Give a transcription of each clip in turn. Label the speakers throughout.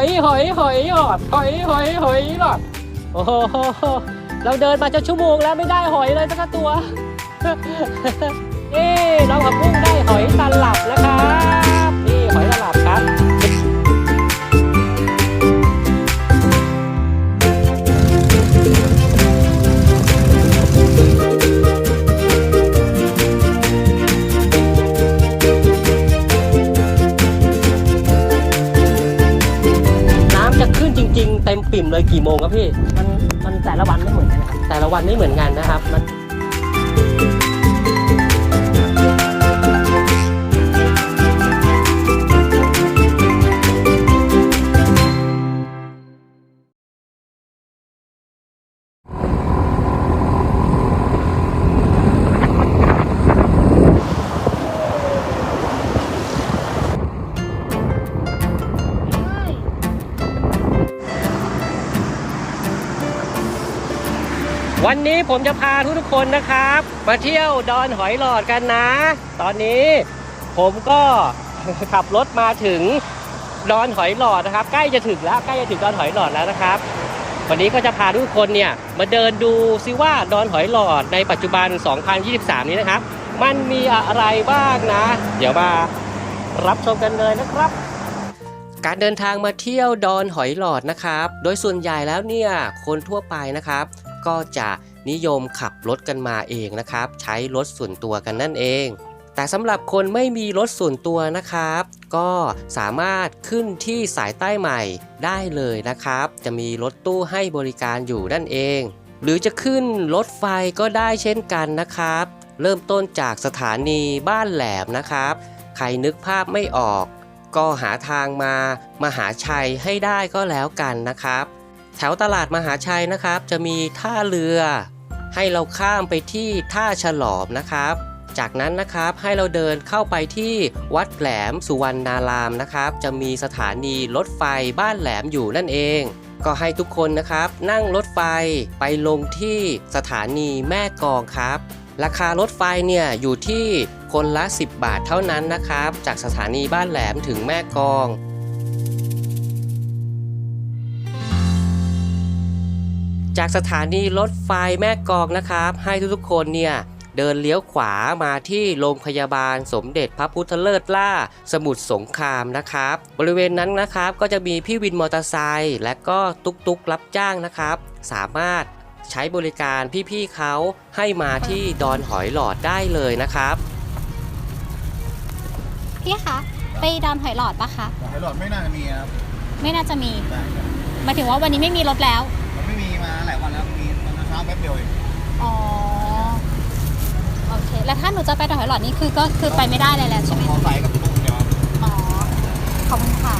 Speaker 1: อยหอยหอยหอดหอยหอยหอยหอดโอ้โหเราเดินมาจะชั่วโมงแล้วไม่ได้หอยเลยสักตัวเอ๊น้องผักบุ้งได้หอยตลับแล้วครับนี่หอยตลับครับ ต็มปิ่มเลยกี่โมงครับพี่
Speaker 2: มันมันแต่ละวันไม่เหมือนกันนะครับ
Speaker 1: แต่ละวันไม่เหมือนกันนะครับมัน วันนี้ผมจะพาทุกๆคนนะครับ มาเที่ยวดอนหอยหลอดกันนะ ตอนนี้ผมก็ขับรถมาถึงดอนหอยหลอดนะครับ ใกล้จะถึงแล้วใกล้จะถึงดอนหอยหลอดแล้วนะครับ วันนี้ก็จะพาทุกคนเนี่ยมาเดินดูซิว่าดอนหอยหลอดในปัจจุบัน 2023 นี้นะครับ มันมีอะไรบ้างนะ เดี๋ยวมารับชมกันเลยนะครับการเดินทางมาเที่ยวดอนหอยหลอดนะครับ โดยส่วนใหญ่แล้วเนี่ยคนทั่วไปนะครับ ก็จะนิยมขับรถกันมาเองนะครับ ใช้รถส่วนตัวกันนั่นเอง แต่สำหรับคนไม่มีรถส่วนตัวนะครับ ก็สามารถขึ้นที่สายใต้ใหม่ได้เลยนะครับ จะมีรถตู้ให้บริการอยู่นั่นเอง หรือจะขึ้นรถไฟก็ได้เช่นกันนะครับ เริ่มต้นจากสถานีบ้านแหลมนะครับ ใครนึกภาพไม่ออก ก็หาทางมา มหาชัยให้ได้ก็แล้วกันนะครับ แถวตลาดมหาชัยนะครับ จะมีท่าเรือ ให้เราข้ามไปที่ท่าฉลอมนะครับ จากนั้นนะครับให้เราเดินเข้าไปที่วัดแหลมสุวรรณารามนะครับ จะมีสถานีรถไฟบ้านแหลมอยู่นั่นเอง ก็ให้ทุกคนนะครับ นั่งรถไฟไปลงที่สถานีแม่กองครับ ราคารถไฟเนี่ยอยู่ที่คนละ 10 บาทเท่านั้นนะครับ จากสถานีบ้านแหลมถึงแม่กอง จากสถานีรถไฟแม่กลองนะครับ ให้ทุกๆคนเนี่ยเดินเลี้ยวขวามาที่โรงพยาบาลสมเด็จพระพุทธเลิศล่า สมุทรสงครามนะครับ บริเวณนั้นนะครับก็จะมีพี่วินมอเตอร์ไซค์และก็ตุกตุกๆรับจ้างนะครับ สามารถใช้บริการพี่ๆเขาให้มาที่ดอนหอยหลอดได้เลยนะครับ
Speaker 3: พี่คะไปดอนหอยหลอดปะคะ
Speaker 4: หอยหลอดไม่น่าจะมีครับ
Speaker 3: ไม่น่าจะมี
Speaker 4: ได้ครับ
Speaker 3: หมายถึงว่าวันนี้ไม่มีรถแล้ว
Speaker 4: มันไม่มีมาหลายวันแล้วมีตอนเช้าแป๊บเดียวเอง
Speaker 3: อ๋อ โอเค แล้วถ้าหนูจะไปดอนหอยหลอดนี่คือก็คือไปไม่ได้เลยแล้วใช่ไหม
Speaker 4: มอไซค์กับลุงเดียวครับ
Speaker 3: อ๋อ ขอบคุณค่ะ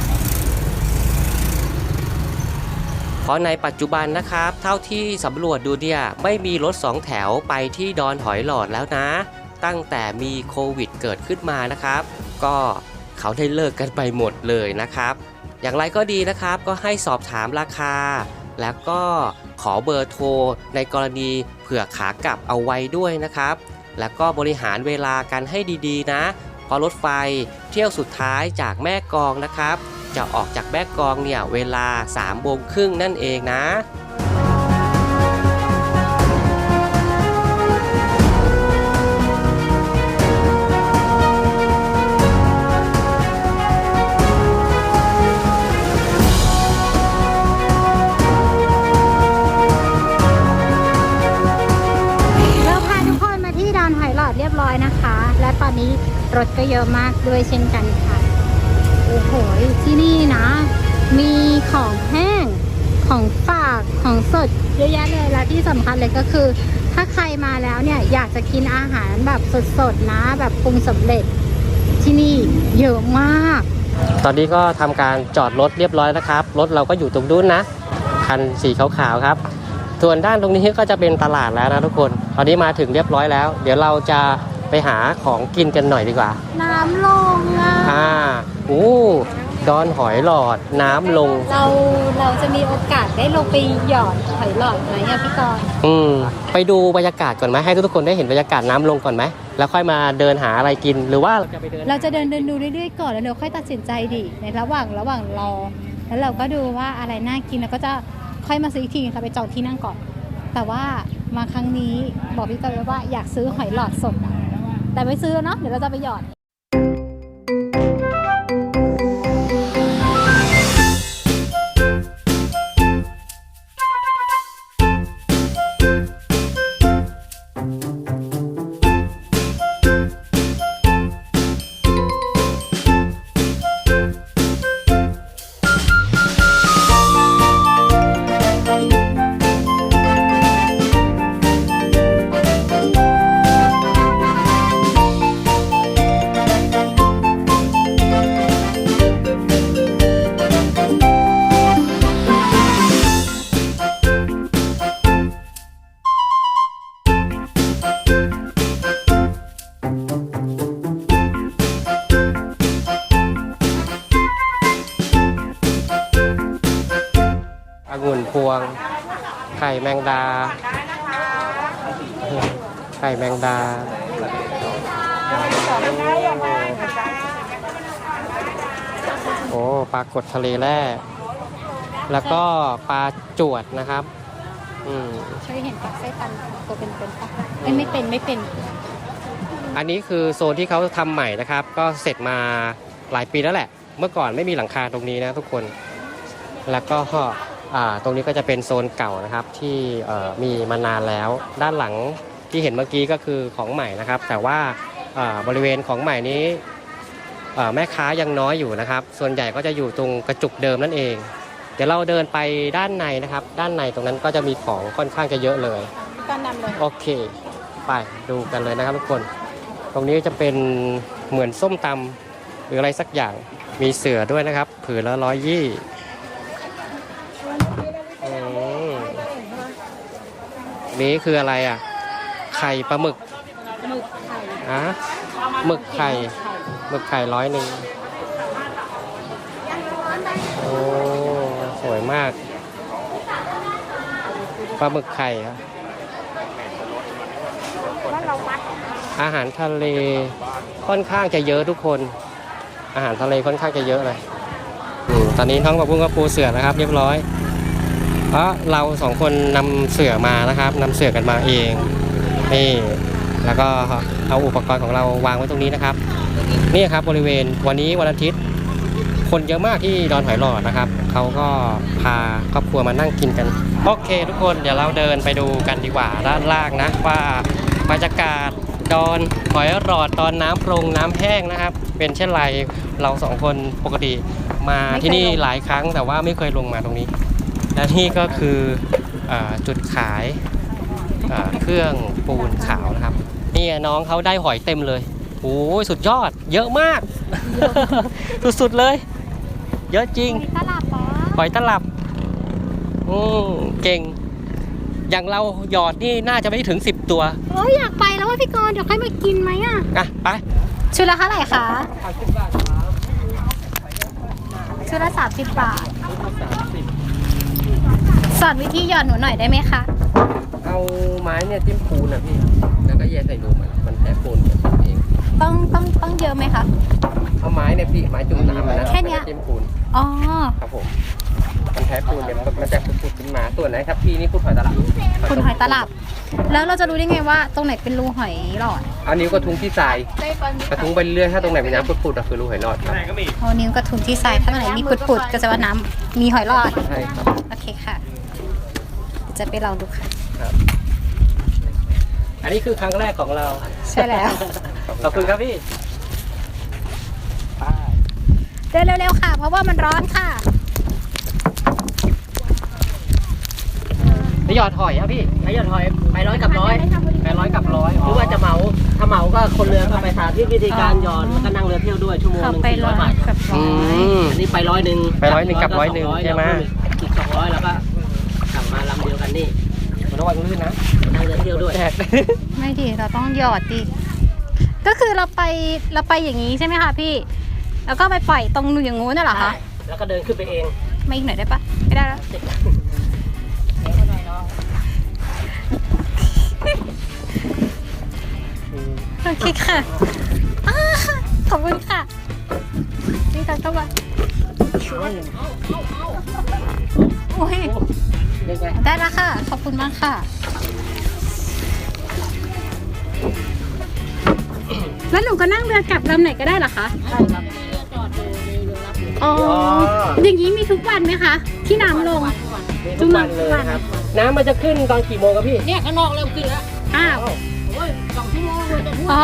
Speaker 1: เพราะในปัจจุบันนะครับ เท่าที่สำรวจดูเนี่ยไม่มีรถสองแถวไปที่ดอนหอยหลอดแล้วนะ ตั้งแต่มีโควิดเกิดขึ้นมานะครับ ก็เขาได้เลิกกันไปหมดเลยนะครับ อย่างไรก็ดีนะครับก็ให้สอบถามราคา แล้วก็ ขอเบอร์โทรในกรณีเผื่อขากลับเอาไว้ด้วยนะครับ แล้วก็บริหารเวลากันให้ดีๆ นะเพราะรถไฟเที่ยวสุดท้ายจากแม่กองนะครับ จะออกจากแม่กองเนี่ยเวลา3โมงครึ่งนั่นเองนะ
Speaker 3: ลอดเรียบร้อยนะคะ และตอนนี้รถก็เยอะมากด้วยเช่นกันค่ะ โอ้โห ที่นี่นะ มีของแห้ง ของฝาก ของสดเยอะแยะเลย และที่สำคัญเลยก็คือ ถ้าใครมาแล้วเนี่ยอยากจะกินอาหารแบบสดๆนะ แบบปรุงสำเร็จที่นี่เยอะมาก
Speaker 1: ตอนนี้ก็ทำการจอดรถเรียบร้อยนะครับ รถเราก็อยู่ตรงนู้นนะ คันสีขาวๆครับ ส่วนด้านตรงนี้ก็จะเป็นตลาดแล้วนะทุกคน ตอนนี้มาถึงเรียบร้อยแล้ว เดี๋ยวเราจะไปหาของกินกันหน่อยดีกว่า
Speaker 3: น้ำลงอะ
Speaker 1: อ่าอู้ดอนหอยหลอดน้ำลง
Speaker 3: เราเราจะมีโอกาสได้ลงไปหยอดหอยหลอดไหมอะพี่กรณ์
Speaker 1: อืม ไปดูบรรยากาศก่อนไหมให้ทุกๆคนได้เห็นบรรยากาศน้ำลงก่อนไหม แล้วค่อยมาเดินหาอะไรกินหรือว่าเราจะไปเดิน
Speaker 3: เราจะเดินเดินดูเรื่อยๆก่อนแล้วเดี๋ยวค่อยตัดสินใจดิในระหว่างระหว่างรอ แล้วเราก็ดูว่าอะไรน่ากินแล้วก็จะ ค่อยมาซื้ออีกทีค่ะไปจองที่นั่งก่อน แต่ว่ามาครั้งนี้บอกพี่กอยไว้ว่าอยากซื้อหอยหลอดสดอะแต่ไม่ซื้อเนาะเดี๋ยวเราจะไปหยอด
Speaker 1: วง ไข่แมงดา ไข่แมงดาโอ้ปลากดทะเลแร่แล้วก็ปลาจวดนะครับอืม
Speaker 3: เคยเห็นปลาไส้ตันตัวเป็นๆปะเอ้ยไม่เป็นไม่เป็น
Speaker 1: อันนี้คือโซนที่เขาทำใหม่นะครับ ก็เสร็จมาหลายปีแล้วแหละ เมื่อก่อนไม่มีหลังคาตรงนี้นะทุกคน แล้วก็อ่า ตรงนี้ก็จะเป็นโซนเก่านะครับที่เอ่อมีมานานแล้ว ด้านหลังที่เห็นเมื่อกี้ก็คือของใหม่นะครับ แต่ว่าอ่าบริเวณของใหม่นี้เอ่อแม่ค้ายังน้อยอยู่นะครับ ส่วนใหญ่ก็จะอยู่ตรงกระจุกเดิมนั่นเอง เดี๋ยวเราเดินไปด้านในนะครับ ด้านในตรงนั้นก็จะมีของค่อนข้างจะเยอะเลย
Speaker 3: การนำเลย
Speaker 1: โอเค ไปดูกันเลยนะครับทุกคน ตรงนี้จะเป็นเหมือนส้มตำหรืออะไรสักอย่างมีเสือด้วยนะครับ ผืนละร้อยยี่อืม นี่คืออะไรอะ ไข่ปลาหมึก
Speaker 3: หมึกไข่
Speaker 1: อะหมึกไข่หมึกไข่ร้อยหนึ่งโอ้สวยมากปลาหมึกไข่ครับอาหารทะเลค่อนข้างจะเยอะทุกคน อาหารทะเลค่อนข้างจะเยอะเลยอมตอนนี้ท้องกับพุ่งก็ปูเสือนะครับ เรียบร้อย เพราะเราสองคนนำเสือมานะครับนำเสือกันมาเองนี่แล้วก็เอาอุปกรณ์ของเราวางไว้ตรงนี้นะครับ นี่ครับบริเวณวันนี้วันอาทิตย์ คนเยอะมากที่ดอนหอยหลอดนะครับเขาก็พาครอบครัวมานั่งกินกัน โอเค ทุกคนเดี๋ยวเราเดินไปดูกันดีกว่าด้านล่างนะว่าบรรยากาศดอนหอยหลอดตอนน้ำปรงน้ำแห้งนะครับ เป็นเช่นไรเราสองคนปกติมาที่นี่หลายครั้งแต่ว่าไม่เคยลงมาตรงนี้ และนี่ก็คืออาจุดขายอ่าเครื่องปูนขาวนะครับ นี่น้องเขาได้หอยเต็มเลยโอ้ยสุดยอด เยอะมาก สุดๆเลย เยอะจริง
Speaker 3: มีตลาดปะ
Speaker 1: หอยตลับอืมเก่ง อย่างเราหยอดนี่น่าจะไม่ถึง 10 ตัว
Speaker 3: โอ้ยอยากไปแล้วว่าพี่กรณ์เดี๋ยวค่อยมากินไหมอะ
Speaker 1: อะไป
Speaker 3: ชุดละเท่าไหร่คะชุดละสามสิบบาท สอนวิธีหยอดหนูหน่อยได้ไหมคะ
Speaker 1: เอาไม้เนี่ยจิ้มปูนอะพี่ แล้วก็แย่ใส่รูมันมันแพ้ปูนเอง
Speaker 3: ต้องต้องต้องเยอะไหมคะ
Speaker 1: เอาไม้เนี่ยพี่ไม้จุ่มน้ำอะนะ
Speaker 3: แค่เนี้ย
Speaker 1: ล้วก็จิ้มปูน
Speaker 3: อ๋อ
Speaker 1: ครับผม มันแพ้ปูนเนี่ยมันจะปุดๆขึ้นมา ส่วนไหนครับพี่นี่พูดหอยตลับ
Speaker 3: คุณหอยตลับ แล้วเราจะรู้ได้ไงว่าตรงไหนเป็นรูหอยหลอด
Speaker 1: เอานิ้วกระทุ้งที่ทราย กระทุ้งไปเรื่อยๆถ้าตรงไหนมีน้ำปุดๆอะคือรูหอยหลอดครับ
Speaker 3: เอานิ้วกระทุนที่ทรายถ้าตรงไหนมีปุดๆก็จะว่าน้ำมีหอยหลอด
Speaker 1: ใช่ครับ
Speaker 3: โอเคค่ะเดี๋ยว จะไปลองดูค่ะ
Speaker 1: อันนี้คือครั้งแรกของเรา
Speaker 3: ใช่แล้ว
Speaker 1: ขอบคุณครับพี่
Speaker 3: เดินเร็วๆค่ะ เพราะว่ามันร้อนค่ะ
Speaker 1: นี่หยอดหอยครับพี่
Speaker 2: ไอ้ยอดหอยไปร้อยกับร้อย
Speaker 1: แปดร้อยกับร้อย
Speaker 2: หรือว่าจะเหมาถ้าเหมาก็คนเรือก็ไปสาธิตวิธีการหยอดแล้วก็นั่งเรือเที่ยวด้วยชั่วโมงห
Speaker 3: เข้า
Speaker 2: นึ่ง
Speaker 3: ไป
Speaker 2: สี่
Speaker 3: ร้
Speaker 2: ร้
Speaker 3: อ
Speaker 2: อย
Speaker 3: ย
Speaker 2: บาท
Speaker 3: กับร้
Speaker 1: อื
Speaker 3: อย
Speaker 1: ม
Speaker 2: อันนี้ไปร้อยหนึ่ง
Speaker 1: ไปร้อยหนึ่งกับร้อยหนึ่ง
Speaker 2: ก็
Speaker 1: ใช่ไหม
Speaker 2: อีกสองร้อยแล้วก็ก นนี่
Speaker 1: ระวังลื่นนะ
Speaker 2: นั่งเรือเที่ยวด้วย
Speaker 1: แตก
Speaker 3: ไม่ดีเราต้องหยอดดิก็คือเราไปเราไปอย่างนี้ใช่ไหมคะพี่ แล้วก็ไปปล่อยตรงอย่างงู้นน่ะเหรอคะ
Speaker 2: แล้วก็เดินขึ้นไปเอง
Speaker 3: ไม่อีกหน่อยได้ปะไม่ได้แล้วโอเคค่ะอ้าขอบคุณค่ะนี่ค่ะเข้ามาโอ้ย
Speaker 1: ยัง ไง
Speaker 3: ได้แล้วค่ะ ขอบคุณมากค่ะ แล้วหนูก็นั่งเรือกลับลำไหนก็ได้เหรอคะ
Speaker 2: ใช่ครับมีเรือจอดอยู่มีเรือรับอยู่
Speaker 3: อ๋อ อย่างนี้มีทุกวันไหมคะ ที่น้ำลง
Speaker 1: มีทุกวันเลยครับ น้ำมันจะขึ้นตอนกี่โมงครับพี่
Speaker 2: เนี่ยข้างนอกเริ่มขึ้นแล้ว
Speaker 3: อ้าว
Speaker 2: โอ้ยสองชั่วโมงเลยจะพูด
Speaker 3: อ๋อ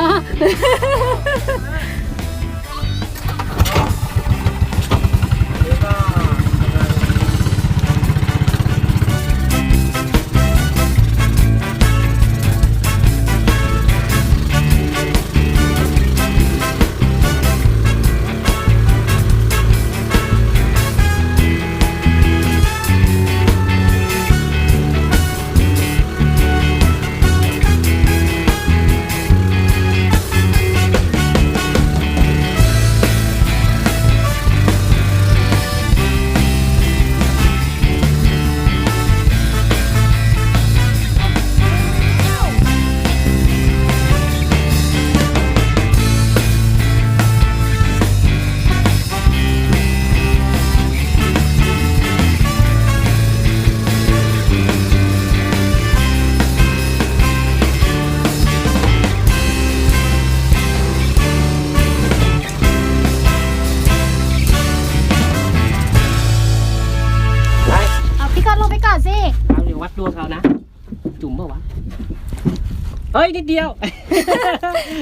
Speaker 1: นิดเดียว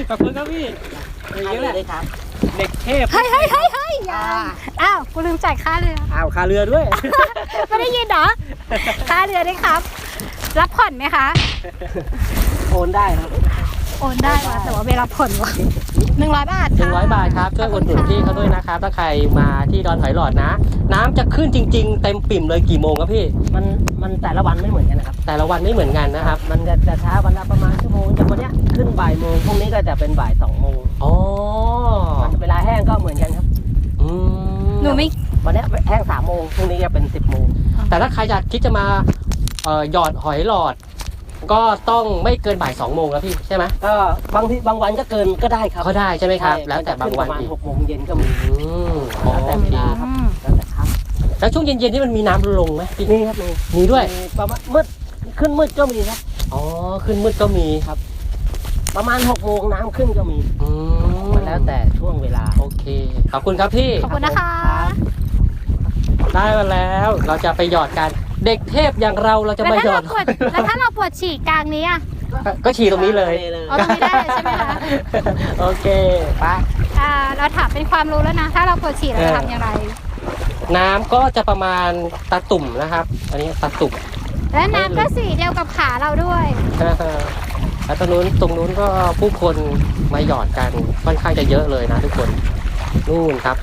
Speaker 1: ขอบคุณครับพี่อย่าง
Speaker 2: อัน
Speaker 1: นี้แห
Speaker 2: นี้
Speaker 1: ละ
Speaker 2: เลยครับ
Speaker 1: เด็กเทพ
Speaker 3: เฮ้ยเฮ้ยเฮ้ยเฮ้ยอย่าอ้าวกูลืมจ่ายค่าเรือ
Speaker 1: อ้าวคาเรือด้วย
Speaker 3: ไม่ได้ยินเหรอ ค่าเรือด้วยครับ รับผ่อนไหมคะ
Speaker 2: โอนได้ครับ
Speaker 3: โอนได้ว่ะแต่ว่าเวลาผ่อนว่ะ หนึ่งร้อยบาท
Speaker 1: หนึ่
Speaker 3: ค่ะ
Speaker 1: งร้อยบาทครับช่วยอุดหนุนพี่เขาด้วยนะครับ ถ้าใครมาที่ดอนหอยหลอดนะ น้ำจะขึ้นจริง ๆ เต็มปิ่มเลยกี่โมงครับพี่
Speaker 2: มันมันแต่ละวันไม่เหมือนกันนะครับ
Speaker 1: แต่ละวันไม่เหมือนกันนะครับ
Speaker 2: มันจะจะช้าวันละประมาณชั่วโมงอย่างวันเนี้ยขึ้นบ่ายโมงพรุ่งนี้ก็จะเป็นบ่ายสองโมง
Speaker 1: อ๋อ
Speaker 2: เวลาแห้งก็เหมือนกันครับ
Speaker 1: อืม
Speaker 3: หนูไม่
Speaker 2: วันเนี้ยแห้งสามโมงพรุ่งนี้จะเป็นสิบโมง
Speaker 1: แต่ถ้าใครอยากคิดจะมาเอ่อหยอดหอยหลอด ก็ต้องไม่เกินบ่ายสองโมงแล้วพี่ใช่ไหม
Speaker 2: ก็บางทีบางวันก็เกินก็ได้ครับ
Speaker 1: เขาได้ใช่ไหมครับ
Speaker 2: ใช่
Speaker 1: แล้วแต่บางวัน
Speaker 2: มัจะ
Speaker 1: อี
Speaker 2: ขึ้
Speaker 1: ก
Speaker 2: ประมาณหกโมงเย็นก็มี
Speaker 1: อืมอ๋อ
Speaker 2: แล้วแต่
Speaker 1: โอ
Speaker 2: เว
Speaker 1: เค
Speaker 2: ลาครับ
Speaker 3: อืม
Speaker 2: แล้วแต่ครับ
Speaker 1: แล้วช่วงเย็นๆที่มันมีน้ำลงไหมพี่
Speaker 2: นี่ครับมี
Speaker 1: มีด้วย
Speaker 2: มีประมาณมืดขึ้นมืดก็มีครับ
Speaker 1: อ๋อขึ้นมืดก็มีครับ
Speaker 2: ประมาณหกโมงน้ำขึ้นก็มี
Speaker 1: อืม
Speaker 2: มันแล้วแต่ช่วงเวลา
Speaker 1: โอเคขอบคุณครับพี่
Speaker 3: ขอบคุณนะคะ
Speaker 1: ได้มาแล้วเราจะไปหยอดกัน เด็กเทพอย่างเราเราจะ
Speaker 3: แล้ว
Speaker 1: มา
Speaker 3: ถ้า
Speaker 1: หยอ
Speaker 3: เรา
Speaker 1: ด
Speaker 3: ปวดแล้วถ้าเราปวดฉี่กลางนี้อะ
Speaker 1: ก็ฉี่ตรงนี้เลย
Speaker 3: เอาตรงนี้ได้เลยใช่ไหมคะ
Speaker 1: โอเคไป
Speaker 3: อ่าเราถามเป็นความรู้แล้วนะ ถ้าเราปวดฉี่เราจะทำอย่างไร
Speaker 1: น้ำก็จะประมาณตาตุ่มนะครับ อันนี้ตาตุ่ม
Speaker 3: และน้ำก็สีเดียวกับขาเราด้วย
Speaker 1: แล้วตรงนู้นตรงนู้นก็ผู้คนมาหยอดกันค่อนข้างจะเยอะเลยนะทุกคนนู่นครับ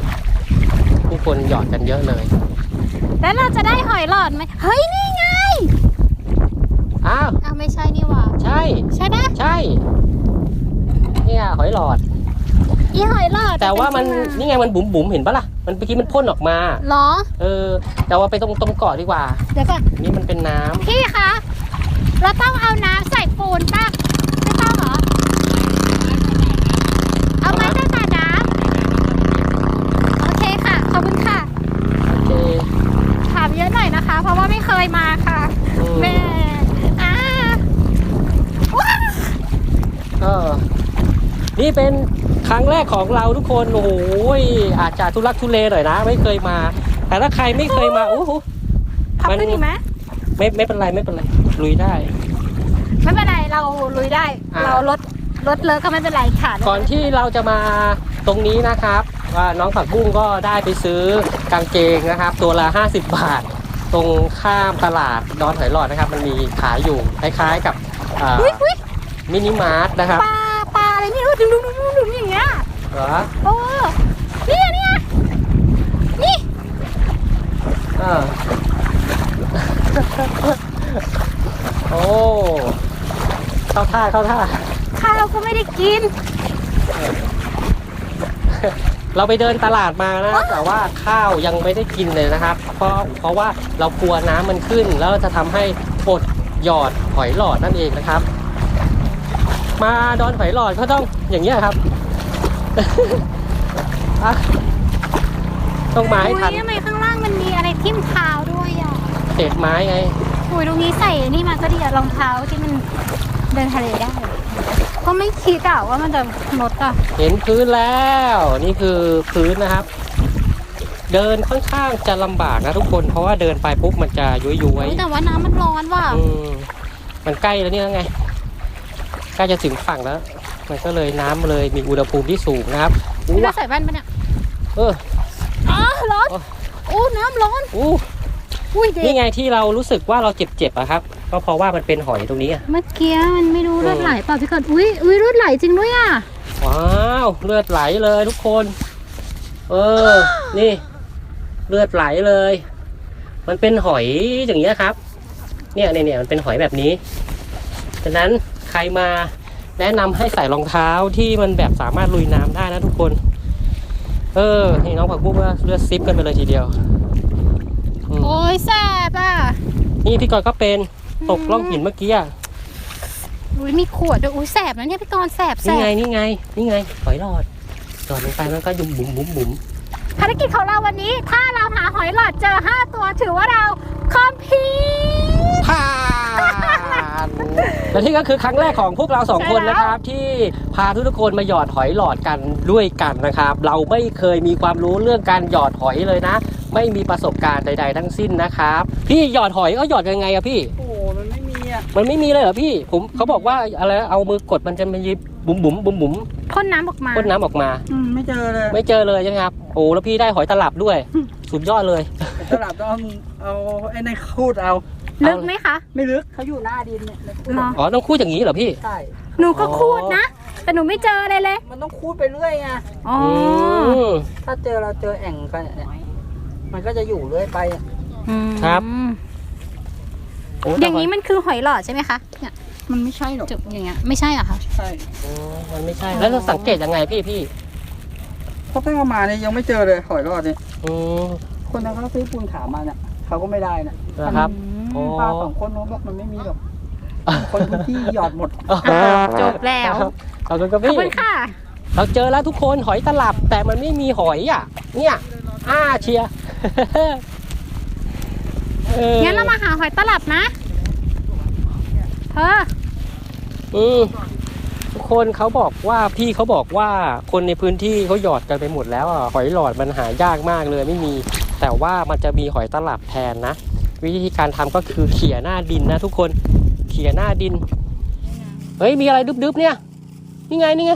Speaker 1: ผู้คนหยอดกันเยอะเลย
Speaker 3: แล้วเราจะได้หอยหลอดไหมเฮ้ยนี่ไง
Speaker 1: อ้าว
Speaker 3: อ้าวไม่ใช่นี่หว่า
Speaker 1: ใช่
Speaker 3: ใช่ปะ
Speaker 1: ใช่ เนี่ยหอยหลอด
Speaker 3: อีหอยหลอด
Speaker 1: แต่ว่ามัน
Speaker 3: เป็ที่
Speaker 1: นี่ไงมันบุ๋มบุ๋มๆเห็นปะล่ะมันเมื่อกี้มันพ่นออกมา
Speaker 3: เหรอ
Speaker 1: เออแต่ว่าไปตรงตรงเกาะดีกว่า
Speaker 3: เดี๋ยวก่อน
Speaker 1: นี่มันเป็นน้ำ
Speaker 3: พี่คะ เราต้องเอาน้ำใส่ปูนป่ะ ไม่ต้องเหรอ เอาไม้ตั้งแต่น้ำโอเคค่ะ ขอบคุณค่ะ
Speaker 1: โอเค
Speaker 3: ถามเยอะหน่อยนะคะ เพราะว่าไม่เค ยมาค่ะ
Speaker 1: อืม
Speaker 3: แม่อ่าว้าว
Speaker 1: ก็นี่เป็นครั้งแรกของเราทุกคน โอ้โหอาจจะทุลักทุเลหน่อยนะ ไม่เคยมา แต่ถ้าใครไม่เคยมาโอ้โห
Speaker 3: พับ
Speaker 1: มัน
Speaker 3: ขึ้นอีกไหม
Speaker 1: ไม่ไม่เป็นไรไม่เป็นไร ลุยได้
Speaker 3: ไม่เป็นไรเราลุยได้
Speaker 1: อ่า
Speaker 3: เราลดลดเลอะก็ไม่เป็นไรค่ะ
Speaker 1: ก่อนที่เราจะมาตรงนี้นะครับว่าน้องผักบุ้งก็ได้ไปซื้อกางเกงนะครับ ตัวละ 50 บาท ตรงข้ามตลาดดอนหอยหลอดนะครับ มันมีขายอยู่คล้ายๆกับอ่า
Speaker 3: อุ๊ยอุ๊ย
Speaker 1: มินิมาร์ทนะครับ
Speaker 3: ปลาปลาอะไรนี่ดูดูดูดูดูอย่างเงี้ย
Speaker 1: เหรอ
Speaker 3: โอ้เนี่ยเนี่ยนี่
Speaker 1: เออ โอ้เข้าท่าเข้าท่า
Speaker 3: ข้าวก็ไม่ได้กิน
Speaker 1: เราไปเดินตลาดมานะครับแต่ว่าข้าวยังไม่ได้กินเลยนะครับ เพราะเพราะว่าเรากลัวน้ำมันขึ้น แล้วจะทำให้อดหยอดหอยหลอดนั่นเองนะครับ มาดอนหอยหลอดก็ต้องอย่างเงี้ยครับอะต้องมาให้
Speaker 3: อุ้
Speaker 1: ทัน
Speaker 3: ยทำไมข้างล่างมันมีอะไรทิ่มเท้าด้วยอะ
Speaker 1: เศษไม้ไง
Speaker 3: อุ้ยตรงนี้ใส่นี่มาก็ดีอะรองเท้าที่มันเดินทะเลได้ ก็ไม่คิดอะว่ามันจะลดอะ
Speaker 1: เห็นพื้นแล้วนี่คือพื้นนะครับ เดินค่อนข้างจะลำบากนะทุกคน เพราะว่าเดินไปปุ๊บมันจะย้วยๆ
Speaker 3: อุ๊ยแต่ว่าน้ำมันร้อนว่ะ
Speaker 1: อืมมันใกล้แล้วเนี่ยไงใกล้จะถึงฝั่งแล้ว มันก็เลยน้ำเลยมีอุณหภูมิที่สูงนะครับอู้
Speaker 3: นี่เรา
Speaker 1: วะ
Speaker 3: ใส่แว่นปะเนี่ย
Speaker 1: เออ
Speaker 3: อ๋อร้อน
Speaker 1: โอ้
Speaker 3: โอ้น้ำร้อน
Speaker 1: อู้
Speaker 3: อุ้ยเด็ก
Speaker 1: นี่ไงที่เรารู้สึกว่าเราเจ็บๆอะครับ ก็เพราะว่ามันเป็นหอยตรงนี้อะ
Speaker 3: เมื่อกี้มันไม่รู้
Speaker 1: อืม
Speaker 3: เลือดไหลเปล่าพี่กดอุ้ยอุ้ยเลือดไหลจริงด้วยอะ
Speaker 1: ว้าวเลือดไหลเลยทุกคน เออ นี่ เลือดไหลเลย มันเป็นหอยอย่างเงี้ยครับ เนี่ยเนี่ยเนี่ยมันเป็นหอยแบบนี้ฉะนั้นใครมาแนะนำให้ใส่รองเท้าที่มันแบบสามารถลุยน้ำได้นะทุกคน เออ นี่น้องผักบุ้งว่าเลือดซิปกันไปเลยทีเดียวอืม
Speaker 3: โอ้ยแสบอะ
Speaker 1: นี่พี่กรณ์ก็เป็น ตกล่องหินเมื่อกี้อะ
Speaker 3: อุ้ยมีขวดด้วยอุ้ยแสบนะเนี่ยพี่กรณ์แสบแส
Speaker 1: นี่ไง
Speaker 3: บ
Speaker 1: นี่ไงนี่ไงหอยหลอดหยอดลงไปมันก็ยุมบุ๋มบุ๋มบุ๋ม
Speaker 3: ภารกิจของเราวันนี้ ถ้าเราหาหอยหลอดเจอ 5 ตัวถือว่าเราคอมพีท
Speaker 1: ผ่านและที่ก็คือครั้งแรกของพวกเราสอง
Speaker 3: ใช่
Speaker 1: คน
Speaker 3: แล้ว
Speaker 1: นะครับ ที่พาทุกๆคนมาหยอดหอยหลอดกันด้วยกันนะครับ เราไม่เคยมีความรู้เรื่องการหยอดหอยเลยนะ ไม่มีประสบการณ์ใด ๆ ทั้งสิ้นนะครับ พี่หยอดหอยก็หยอดยังไงอะพี่
Speaker 2: โอ้โห มันไม่มีอะ
Speaker 1: มันไม่มีเลยเหรอพี่ผมเขาบอกว่าอะไรนะเอามือกดมันจะมีบุ๋มบุ๋มบุ๋มบุ๋ม
Speaker 3: พ่นน้ำออกมา
Speaker 1: พ่นน้ำออกมา
Speaker 2: อืมไม่เจอเลย
Speaker 1: ไม่เจอเลยใช่ไหมครับโอ้แล้วพี่ได้หอยตลับด้วย สุดยอดเลย
Speaker 2: ตลับต้องเอาไอ้ในคูดเอา
Speaker 3: ลึกไหมคะ
Speaker 2: ไม่ลึกเขาอยู่หน้าดินเนี่ยในคูด
Speaker 3: เหรอ
Speaker 1: อ๋อต้องคูดอย่างนี้เหรอพี่
Speaker 2: ใช่
Speaker 3: หนูก็คูดนะ แต่หนูไม่เจออะไรเลย
Speaker 2: มันต้องคูดไปเรื่อยไง
Speaker 3: อ๋อ
Speaker 1: อืม
Speaker 2: ถ้าเจอเราเจอแอ่งกันเนี่ยมันก็จะอยู่เรื่อยไปอะ
Speaker 1: ครับ
Speaker 3: อืม
Speaker 1: โอ้
Speaker 3: อ
Speaker 1: แต่
Speaker 3: ย่างนี้มันคือหอยหลอดใช่ไหมคะเนี่ย
Speaker 2: มันไม่ใช่หรอก
Speaker 3: จุกอย่างเงี้ยไม่ใช่เหรอคะ
Speaker 2: ใช่
Speaker 1: โอ้มันไม่ใช่ แล้วเราสังเกตยังไงพี่พี่
Speaker 2: เพราะตั้งแต่มาเนี่ยยังไม่เจอเลยหอยรอดเนี่ย
Speaker 1: อืม
Speaker 2: คนนั้นเขาซื้อปูนขาวมาเนี่ยเขาก็ไม่ได้นะ
Speaker 1: นะครับโอ้
Speaker 2: ป้าสองคนนู้นบอกมันไม่มีหรอกคนพื้นที่หยอดหมด
Speaker 3: จบแล้ว
Speaker 1: ขอบคุณครับ
Speaker 3: ขอบ
Speaker 1: พี่
Speaker 3: คุณค่ะ
Speaker 1: เราเจอแล้วทุกคนหอยตลับแต่มันไม่มีหอยอะ เนี่ยอ้าเชียร์ ออ
Speaker 3: งั้นเรามาหาหอยตลับนะเธอ
Speaker 1: อืมทุกคนเขาบอกว่าพี่เขาบอกว่าคนในพื้นที่เขาหยอดกันไปหมดแล้วอะหอยหลอดมันหายากมากเลยไม่มี แต่ว่ามันจะมีหอยตลับแทนนะ วิธีการทำก็คือเขี่ยหน้าดินนะทุกคนเขี่ยหน้าดิน เฮ้ยมีอะไรดึบๆเนี่ย นี่ไงนี่ไง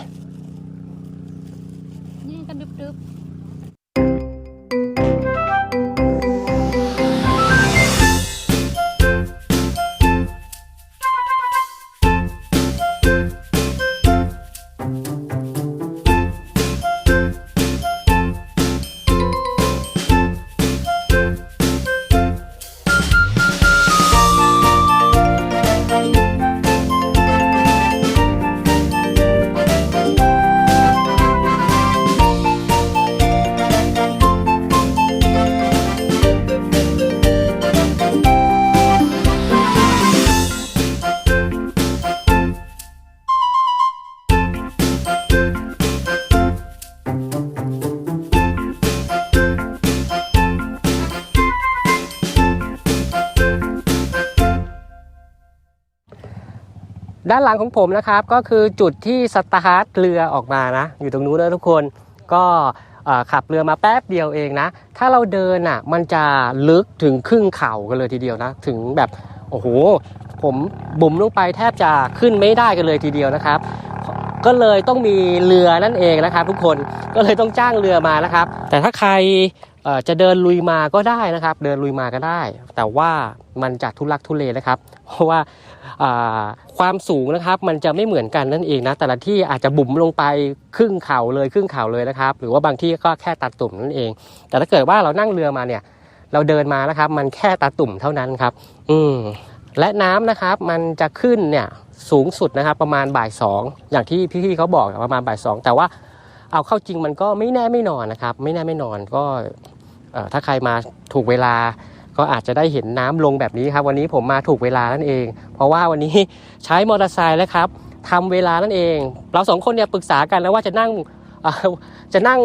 Speaker 3: ด้า
Speaker 1: นหลังของผมนะครับก็คือจุดที่สตาร์ทเรือออกมานะ อยู่ตรงนู้นนะทุกคนก็ขับเรือมาแป๊บเดียวเองนะ ถ้าเราเดินอะมันจะลึกถึงครึ่งเข่ากันเลยทีเดียวนะ ถึงแบบโอ้โห ผมบุ๋มลงไปแทบจะขึ้นไม่ได้กันเลยทีเดียวนะครับ ก็เลยต้องมีเรือนั่นเองนะครับ ทุกคนก็เลยต้องจ้างเรือมานะครับ แต่ถ้าใครจะเดินลุยมาก็ได้นะครับ เดินลุยมาก็ได้ แต่ว่ามันจะทุลักทุเลนะครับ เพราะว่า ความสูงนะครับมันจะไม่เหมือนกันนั่นเองนะ แต่ละที่อาจจะบุ๋มลงไปครึ่งเข่าเลยครึ่งเข่าเลยนะครับ หรือว่าบางที่ก็แค่ตัดตุ่มนั่นเอง แต่ถ้าเกิดว่าเรานั่งเรือมาเนี่ย เราเดินมานะครับ มันแค่ตาตุ่มเท่านั้นครับ อืมและน้ำนะครับมันจะขึ้นเนี่ยสูงสุดนะครับประมาณบ่ายสองอย่างที่พี่ๆเขาบอกประมาณบ่ายสองแต่ว่าเอาเข้าจริงมันก็ไม่แน่ไม่นอนนะครับ ไม่แน่ไม่นอนก็ถ้าใครมาถูกเวลา ก็อาจจะได้เห็นน้ำลงแบบนี้ครับ วันนี้ผมมาถูกเวลานั่นเอง เพราะว่าวันนี้ใช้มอเตอร์ไซค์แล้วครับทำเวลานั่นเอง เราสองคนเนี่ยปรึกษากันแล้วว่าจะนั่งจะนั่ง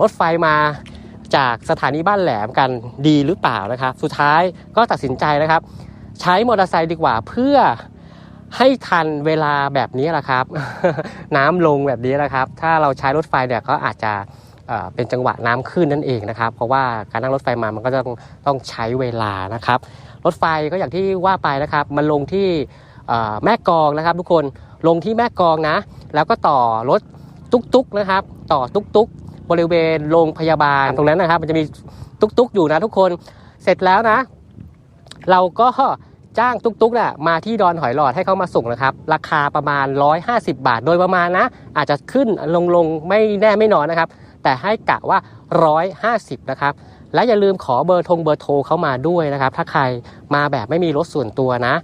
Speaker 1: รถไฟมาจากสถานีบ้านแหลมกันดีหรือเปล่านะครับ สุดท้ายก็ตัดสินใจนะครับ ใช้มอเตอร์ไซค์ดีกว่าเพื่อให้ทันเวลาแบบนี้แหละครับ น้ำลงแบบนี้นะครับ ถ้าเราใช้รถไฟเนี่ยก็อาจจะ เป็นจังหวะน้ำขึ้นนั่นเองนะครับ เพราะว่าการนั่งรถไฟมามันก็ต้องต้องใช้เวลานะครับ รถไฟก็อย่างที่ว่าไปนะครับมันลงที่แม่กองนะครับทุกคนลงที่แม่กองนะ แล้วก็ต่อรถตุ๊กๆนะครับ ต่อตุ๊กๆบริเวณโรงพยาบาลตรงนั้นนะครับ มันจะมีตุ๊กๆอยู่นะทุกคนเสร็จแล้วนะ เราก็จ้างตุ๊กๆน่ะมาที่ดอนหอยหลอดให้เขามาส่งนะครับ ราคาประมาณ 150 บาทโดยประมาณนะ อาจจะขึ้นลงลงๆไม่แน่ไม่นอนนะครับ แต่ให้กะว่า 150 นะครับ และอย่าลืมขอเบอร์ทงเบอร์โทรเข้ามาด้วยนะครับ ถ้าใครมาแบบไม่มีรถส่วนตัวนะ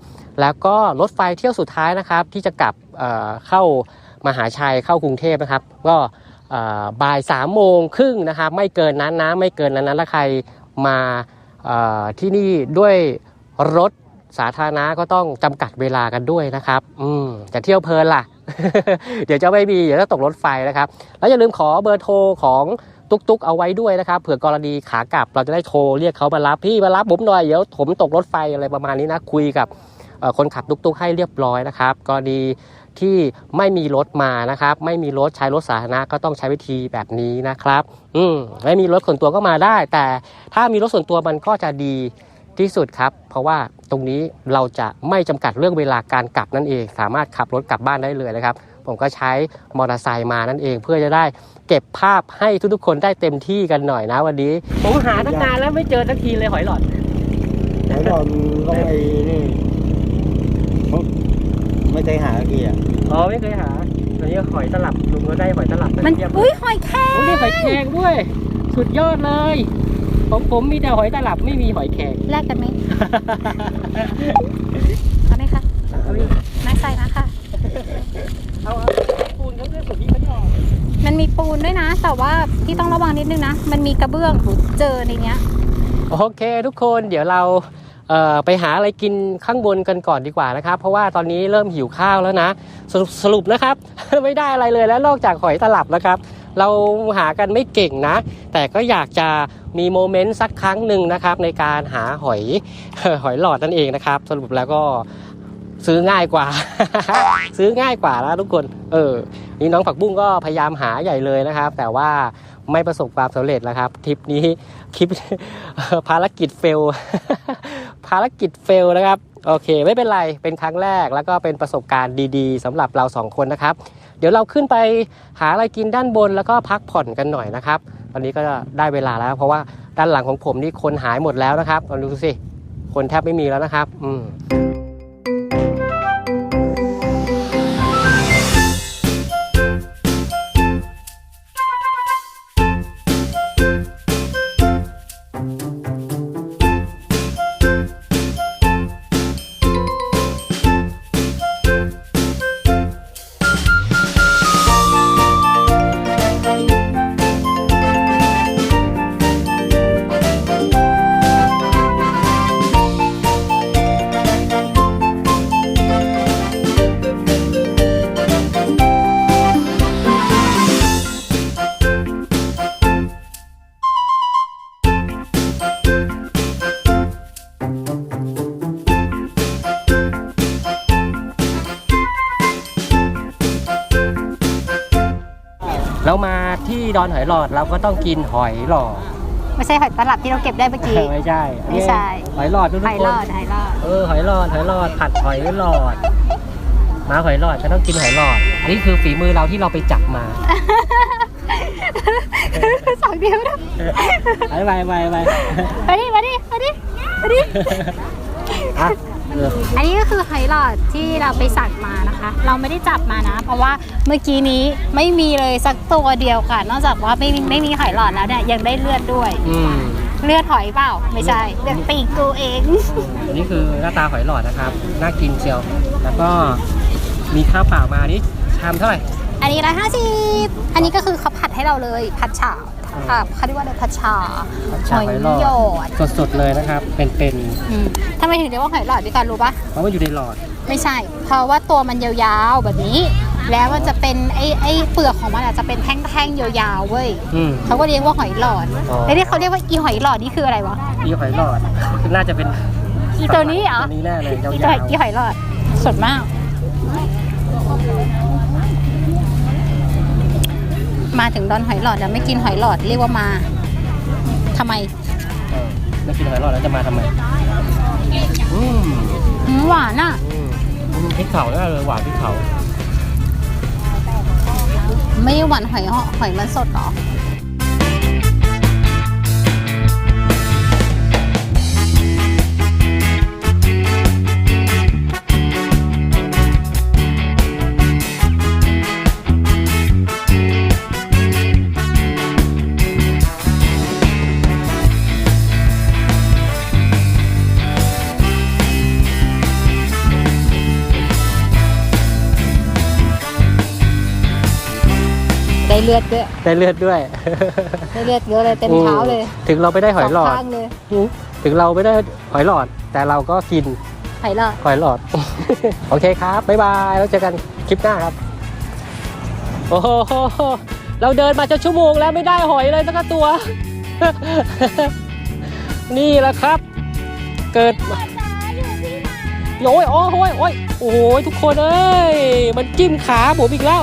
Speaker 1: แล้วก็รถไฟเที่ยวสุดท้ายนะครับ ที่จะกลับเเข้ามหาชัยเข้ากรุงเทพนะครับ ก็บ่ายสามโมงครึ่งนะครับไม่เกินนั้นนะไม่เกินนั้นนะถ้าใครมาที่นี่ด้วยรถสาธารณะก็ต้องจำกัดเวลากันด้วยนะครับ อืมจะเที่ยวเพลินล่ะ เดี๋ยวจะไม่มีเดี๋ยวจะตกรถไฟนะครับ แล้วอย่าลืมขอเบอร์โทรของตุ๊กเอาไว้ด้วยนะครับเผื่อกรณีขากลับเราจะได้โทรเรียกเขามารับพี่มารับผมหน่อยเดี๋ยวผมตกรถไฟอะไรประมาณนี้นะคุยกับคนขับตุ๊กให้เรียบร้อยนะครับกรณีที่ไม่มีรถมานะครับ ไม่มีรถใช้รถสาธารณะก็ต้องใช้วิธีแบบนี้นะครับ อืมไม่มีรถส่วนตัวก็มาได้ แต่ถ้ามีรถส่วนตัวมันก็จะดี ที่สุดครับ เพราะว่าตรงนี้เราจะไม่จำกัดเรื่องเวลาการกลับนั่นเอง สามารถขับรถกลับบ้านได้เลยนะครับ ผมก็ใช้มอเตอร์ไซค์มานั่นเอง เพื่อจะได้เก็บภาพให้ทุกๆคนได้เต็มที่กันหน่อยนะวันนี้ ผมหาตั้งนานแล้วไม่เจอสักทีเลยหอยหลอด
Speaker 5: ไหนก่อนต้องไอ้นี่ไม่เคยหากี่อะ
Speaker 1: อ๋อไม่เคยหาอันนี้หอยตลับลุงก็ได้หอยตลับ
Speaker 3: มัน
Speaker 1: เทียบ
Speaker 3: อุ้ยหอยแครง
Speaker 1: โอ้นี่หอยแครงด้วย สุดยอดเลย ของผมมีแต่หอยตลับไม่มีหอยแครง
Speaker 3: แลกกันไหมเอาไหมคะน่าใส่นะคะ
Speaker 1: เอาเอาปูนเขาเรียกสุดที่เขาหยอก
Speaker 3: มันมีปูนด้วยนะ แต่ว่าพี่ต้องระวังนิดนึงนะ มันมีกระเบื้องเจอในเนี้ย
Speaker 1: โอเคทุกคนเดี๋ยวเราเอ่อไปหาอะไรกินข้างบนกันก่อนดีกว่านะครับ เพราะว่าตอนนี้เริ่มหิวข้าวแล้วนะ สรุปสรุปนะครับ ไม่ได้อะไรเลยแล้วนอกจากหอยตลับนะครับ เราหากันไม่เก่งนะ แต่ก็อยากจะมีโมเมนต์สักครั้งหนึ่งนะครับ ในการหาหอยหอยหลอดนั่นเองนะครับ สรุปแล้วก็ซื้อง่ายกว่า ซื้อง่ายกว่านะทุกคน เออนี่น้องผักบุ้งก็พยายามหาใหญ่เลยนะครับ แต่ว่าไม่ประสบความสำเร็จแล้วครับทริปนี้คลิปภารกิจเฟล ภารกิจเฟลนะครับ โอเค ไม่เป็นไรเป็นครั้งแรกแล้วก็เป็นประสบการณ์ดีๆสำหรับเราสองคนนะครับ เดี๋ยวเราขึ้นไปหาอะไรกินด้านบนแล้วก็พักผ่อนกันหน่อยนะครับ ตอนนี้ก็ได้เวลาแล้วเพราะว่าด้านหลังของผมนี่คนหายหมดแล้วนะครับลองดูสิคนแทบไม่มีแล้วนะครับ อืม ที่ดอนหอยหลอดเราก็ต้องกินหอยหลอด
Speaker 3: ไม่ใช่หอยตลับที่เราเก็บได้เมื่อกี้
Speaker 1: ไม่ใช่อันนี้
Speaker 3: ไม่ใช่
Speaker 1: หอยหลอดทุก
Speaker 3: หอย
Speaker 1: คน
Speaker 3: รอดหอยรอด
Speaker 1: เออหอยหลอดหอยหลอดผัดหอยหลอดมาหอยหลอดก็ต้องกินหอยหลอด อันนี้คือฝีมือเราที่เราไปจับมา
Speaker 3: สองเดียวนะ
Speaker 1: ไปไปไปไป
Speaker 3: มาดิมาดิมาดิมาดิ
Speaker 1: อะเออ
Speaker 3: อันนี้ก็คือหอยหลอดที่เราไปสั่งมานะคะ เราไม่ได้จับมานะ เพราะว่าเมื่อกี้นี้ไม่มีเลยสักตัวเดียวค่ะ นอกจากว่าไม่มีไม่มีหอยหลอดแล้วเนี่ยยังได้เลือดด้วย
Speaker 1: อืม
Speaker 3: เลือดหอยเปล่า ไม่ใช่เลือดปีกกูเอง
Speaker 1: อันนี้คือหน้าตาหอยหลอดนะครับ น่ากินเชียว แล้วก็มีข้าวเปล่ามานี่ชามเท่าไหร่
Speaker 3: อันนี้ร้อยห้าสิบอันนี้ก็คือเขาผัดให้เราเลยผัดฉ่า อ่าเขาเรียกว่าอะไรผัดฉ่า
Speaker 1: ผัดฉ่าหอยหลอด
Speaker 3: หยอด
Speaker 1: สดๆเลยนะครับ เป็น
Speaker 3: อืมทำไมถึงเรียกว่าหอยหลอดด้วยกันรู้ปะ
Speaker 1: ๆเพราะว่าอยู่ในหลอด
Speaker 3: ไม่ใช่ เพราะว่าตัวมันยาวๆแบบนี้ แล้วมันจะเป็นไอ้ไอ้เปลือกของมันอาจจะเป็นแท่งๆยาวๆเว้ย
Speaker 1: อืม
Speaker 3: เขาก็เรียกว่าหอยหลอด
Speaker 1: อ๋อ
Speaker 3: แล้วที่เขาเรียกว่าอีหอยหลอดนี่คืออะไรวะ
Speaker 1: อีหอยหลอดน่าจะเป็น
Speaker 3: อีตัวนี้เหรอ
Speaker 1: ตัวนี้แน่เลยยาว
Speaker 3: อีตัวอีหอยหลอดสดมาก มาถึงดอนหอยหลอดแล้วไม่กินหอยหลอดเรียกว่ามาทำไม
Speaker 1: ๆเออไม่กินหอยหลอดแล้วจะมาทำไมอืม
Speaker 3: หืมหวานอะ
Speaker 1: อืมอืมพริกเผาแน่เลยหวานพริกเผา
Speaker 3: ไม่หวานหอยหอยมันสดเหรอ เลือดด้วย
Speaker 1: ได้เลือดด้วย
Speaker 3: ได้เลือดเยอะเลยเต็มเท้าเลย
Speaker 1: ถึงเราไม่ได้หอยหลอ
Speaker 3: ส
Speaker 1: ด
Speaker 3: งข้างเลย
Speaker 1: ถึงเราไม่ได้หอยหลอด แต่เราก็กิน
Speaker 3: หอยหลอด
Speaker 1: หอยหลอด โอเคครับ บ๊ายบาย แล้วเจอกันคลิปหน้าครับ โอ้โห เราเดินมาจะชั่วโมงแล้วไม่ได้หอยเลยสักตัว นี่แหละครับ เกิดโอ้ยโอ้ยโอ้ยโอ้ย โอ้โหทุกคนเอ้ย มันจิ้มขาผมอีกแล้ว